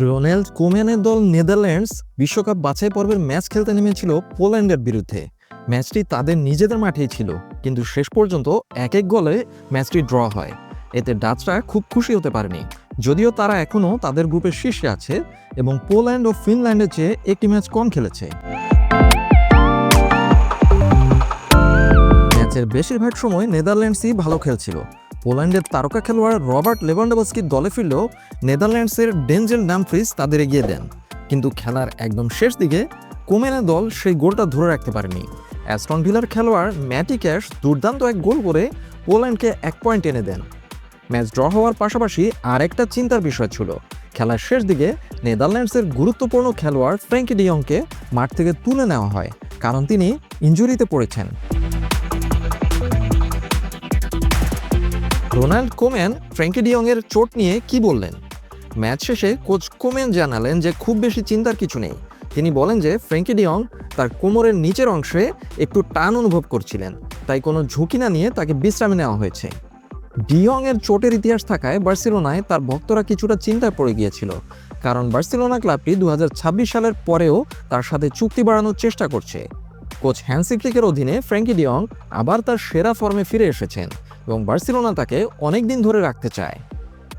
Ronald কোম্যানের দল Netherlands বিশ্বকাপ বাছাই পর্বের ম্যাচ খেলতে নেমেছিল পোল্যান্ডের বিরুদ্ধে। ম্যাচটি তাদের নিজেদের মাঠেই ছিল, কিন্তু শেষ পর্যন্ত এক এক গোলে ম্যাচটি ড্র হয়। এতে ডাচরা খুব খুশি হতে পারেনি, যদিও তারা এখনও তাদের গ্রুপের শীর্ষে আছে এবং পোল্যান্ড ও ফিনল্যান্ডের চেয়ে একটি ম্যাচ কম খেলেছে। ম্যাচের বেশিরভাগ সময় নেদারল্যান্ডসই ভালো খেলছিল পোল্যান্ডের তারকা খেলোয়াড় রবার্ট লেভানডোভস্কি দলে ফিরলেও নেদারল্যান্ডসের ডেঞ্জেল ডামফ্রিজ তাদের এগিয়ে দেন। কিন্তু খেলার একদম শেষ দিকে কোমেনা দল সেই গোলটা ধরে রাখতে পারেনি। অ্যাস্টন ভিলার খেলোয়াড় ম্যাটি ক্যাশ দুর্দান্ত এক গোল করে পোল্যান্ডকে এক পয়েন্ট এনে দেন। ম্যাচ ড্র হওয়ার পাশাপাশি আরেকটা চিন্তার বিষয় ছিল। খেলার শেষ দিকে নেদারল্যান্ডসের গুরুত্বপূর্ণ খেলোয়াড় ফ্র্যাঙ্কি ডিয়ংকে মাঠ থেকে তুলে নেওয়া হয়, কারণ তিনি ইঞ্জুরিতে পড়েছেন। রোনাল্ড কোমেন ফ্র্যাঙ্কি ডিয়ংয়ের চোট নিয়ে কি বললেন? ম্যাচ শেষে কোচ কোমেন জানালেন যে খুব বেশি চিন্তার কিছু নেই। তিনি বলেন যে ফ্র্যাঙ্কি ডিয়ং তার কোমরের নিচের অংশে একটু টান অনুভব করছিলেন, তাই কোনো ঝুঁকি না নিয়ে তাকে বিশ্রামে নেওয়া হয়েছে। ডিয়ং এর চোটের ইতিহাস থাকায় বার্সেলোনায় তার ভক্তরা কিছুটা চিন্তায় পড়ে গিয়েছিল, কারণ বার্সেলোনা ক্লাবটি দু হাজার ছাব্বিশ সালের পরেও তার সাথে চুক্তি বাড়ানোর চেষ্টা করছে। কোচ হ্যান্সি ফ্লিকের অধীনে ফ্র্যাঙ্কি ডিয়ং আবার তার সেরা ফর্মে ফিরে এসেছেন। এবং বার্সেলোনা তাকে অনেক দিন ধরে রাখতে চায়।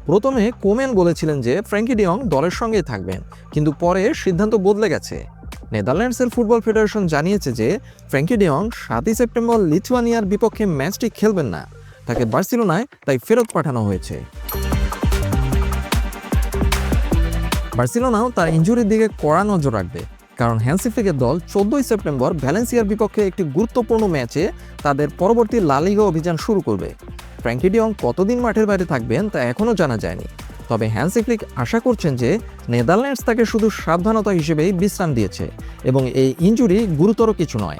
প্রথমে কোমেন বলেছিলেন যে ফ্র্যাঙ্কি ডিয়ং দলের সঙ্গেই থাকবেন, কিন্তু পরে সিদ্ধান্ত বদলে গেছে। নেদারল্যান্ডসের ফুটবল ফেডারেশন জানিয়েছে যে ফ্র্যাঙ্কি ডিয়ং সাতই সেপ্টেম্বর লিথুয়ানিয়ার বিপক্ষে ম্যাচটি খেলবেন না, তাকে বার্সেলোনায় তাই ফেরত পাঠানো হয়েছে। বার্সেলোনাও তার ইনজুরির দিকে কড়া নজর রাখবে কারণ হ্যান্সিফ্লিকের দল চোদ্দই সেপ্টেম্বর ভ্যালেন্সিয়ার বিপক্ষে একটি গুরুত্বপূর্ণ ম্যাচে তাদের পরবর্তী লালিগা অভিযান শুরু করবে। ফ্র্যাঙ্কিডিয়ং কতদিন মাঠের বাইরে থাকবেন তা এখনও জানা যায়নি। তবে হ্যান্সিফ্লিক আশা করছেন যে নেদারল্যান্ডস তাকে শুধু সাবধানতা হিসেবেই বিশ্রাম দিয়েছে এবং এই ইঞ্জুরি গুরুতর কিছু নয়।